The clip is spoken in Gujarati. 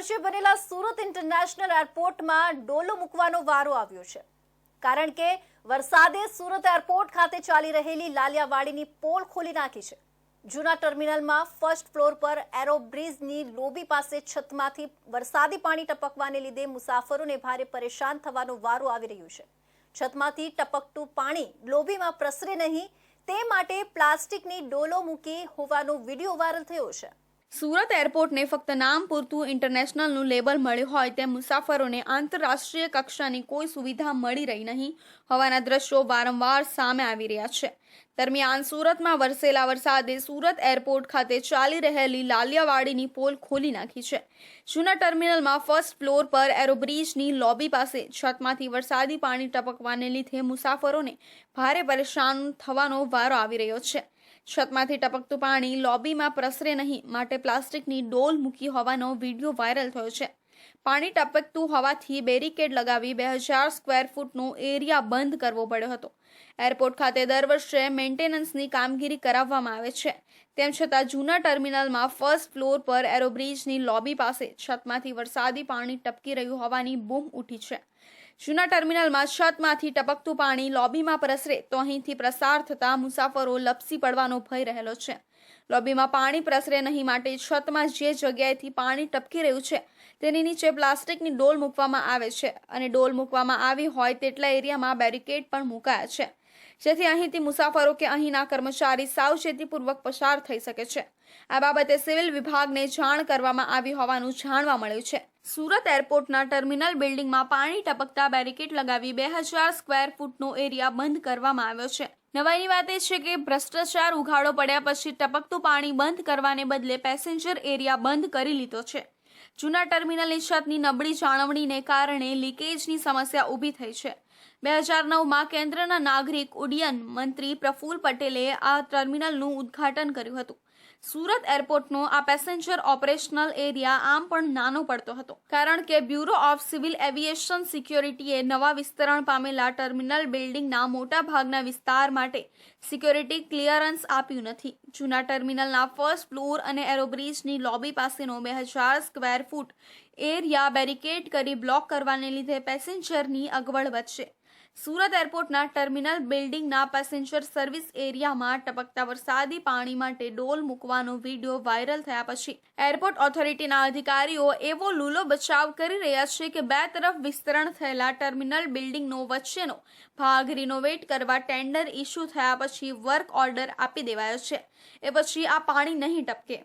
વર્ષે બનેલા સુરત ઇન્ટરનેશનલ એરપોર્ટમાં ડોલો મૂકવાનો વારો આવ્યો છે. કારણ કે વરસાદે સુરત એરપોર્ટ ખાતે ચાલી રહેલી લાલિયાવાડીની પોલ ખોલી નાખી છે. જૂના ટર્મિનલમાં ફર્સ્ટ ફ્લોર પર એરો બ્રિજની લોબી પાસે છતમાંથી વરસાદી પાણી ટપકવાને લીધે મુસાફરોને ભારે પરેશાન થવાનો વારો આવી રહ્યો છે. છતમાંથી ટપકતું પાણી લોબીમાં પ્રસરે નહીં, તે માટે પ્લાસ્ટિકની ડોલો મૂકી હોવાનો વીડિયો વાયરલ થયો છે. સુરત એરપોર્ટને ફક્ત નામ પૂરતું ઇન્ટરનેશનલનું લેબલ મળ્યું હોય તેમ મુસાફરોને આંતરરાષ્ટ્રીય કક્ષાની કોઈ સુવિધા મળી રહી નહીં. હોવાના દ્રશ્યો વારંવાર સામે આવી રહ્યા છે. દરમિયાન સુરતમાં વરસેલા વરસાદે સુરત એરપોર્ટ ખાતે ચાલી રહેલી લાલિયાવાડીની પોલ ખોલી નાખી છે. જૂના ટર્મિનલમાં ફર્સ્ટ ફ્લોર પર એરોબ્રિજની લોબી પાસે છતમાંથી વરસાદી પાણી ટપકવાને લીધે મુસાફરોને ભારે પરેશાન થવાનો વારો આવી રહ્યો છે. છતમાંથી ટપકતું પાણી લોબીમાં પ્રસરે નહીં, માટે પ્લાસ્ટિકની ડોલ મૂકી હોવાનો વીડિયો વાયરલ થયો છે. પાણી ટપકતું હોવાથી બેરિકેડ લગાવી બે હજાર સ્ક્વેર ફૂટનો એરિયા બંધ કરવો પડ્યો હતો. એરપોર્ટ ખાતે દર વર્ષે મેન્ટેનન્સની કામગીરી કરાવવામાં આવે છે. તેમ છતાં જૂના ટર્મિનલમાં ફર્સ્ટ ફ્લોર પર એરોબ્રિજની લોબી પાસે છતમાંથી વરસાદી પાણી ટપકી રહ્યું હોવાની બૂમ ઉઠી છે. જૂના ટર્મિનલમાં છતમાંથી ટપકતું પાણી લોબીમાં પ્રસરે તો અહીંથી પ્રસાર થતા મુસાફરો લપસી પડવાનો ભય રહેલો છે. લોબીમાં પાણી પ્રસરે નહીં માટે છતમાં જે જગ્યાએથી પાણી ટપકી રહ્યું છે, તેની નીચે પ્લાસ્ટિકની ડોલ મૂકવામાં આવે છે અને ડોલ મૂકવામાં આવી હોય તેટલા એરિયામાં બેરિકેડ પણ મુકાયા છે. જેથી અહીંથી મુસાફરો કે અહીંના કર્મચારી સાવચેતીપૂર્વક પસાર થઈ શકે છે. આ બાબતે સિવિલ વિભાગને જાણ કરવામાં આવી હોવાનું જાણવા મળ્યું છે. સુરત એરપોર્ટના ટર્મિનલ બિલ્ડિંગમાં પાણી ટપકતા બેરિકેડ લગાવી બે હજાર સ્ક્વેર ફૂટનો એરિયા બંધ કરવામાં આવ્યો છે. નવાઈની વાત એ છે કે ભ્રષ્ટાચાર ઉઘાડો પડ્યા પછી ટપકતું પાણી બંધ કરવાને બદલે પેસેન્જર એરિયા બંધ કરી લીધો છે. જૂના ટર્મિનલની છતની નબળી જાળવણીને કારણે લીકેજની સમસ્યા ઊભી થઈ છે. બે હજાર નવમાં કેન્દ્રના નાગરિક ઉડ્ડયન મંત્રી પ્રફુલ પટેલે આ ટર્મિનલનું ઉદ્ઘાટન કર્યું હતું. સુરત એરપોર્ટનો આ પેસેન્જર ઓપરેશનલ એરિયા આમ પણ નાનો પડતો હતો. કારણ કે બ્યુરો ઓફ સિવિલ એવિએશન સિક્યોરિટીએ નવા વિસ્તરણ પામેલા ટર્મિનલ બિલ્ડિંગના મોટા ભાગના વિસ્તાર માટે સિક્યોરિટી ક્લિયરન્સ આપ્યું નથી. જૂના ટર્મિનલના ફર્સ્ટ ફ્લોર અને એરોબ્રિજની લોબી પાસેનો બે હજાર સ્ક્વેર ફૂટ એરિયા બેરિકેડ કરી બ્લોક કરવાને લીધે પેસેન્જરની અગવડ વધશે. સુરત એરપોર્ટના ટર્મિનલ બિલ્ડિંગના પેસેન્જર સર્વિસ એરિયામાં ટપકતા વરસાદી પાણી માટે ડોલ મૂકવાનો વીડિયો વાયરલ થયા પછી એરપોર્ટ ઓથોરિટીના અધિકારીઓ એવો લૂલો બચાવ કરી રહ્યા છે કે બે તરફ વિસ્તરણ થયેલા ટર્મિનલ બિલ્ડિંગનો વચ્ચેનો ભાગ રિનોવેટ કરવા ટેન્ડર ઇસ્યુ થયા પછી વર્ક ઓર્ડર આપી દેવાયો છે. એ પછી આ પાણી નહીં ટપકે.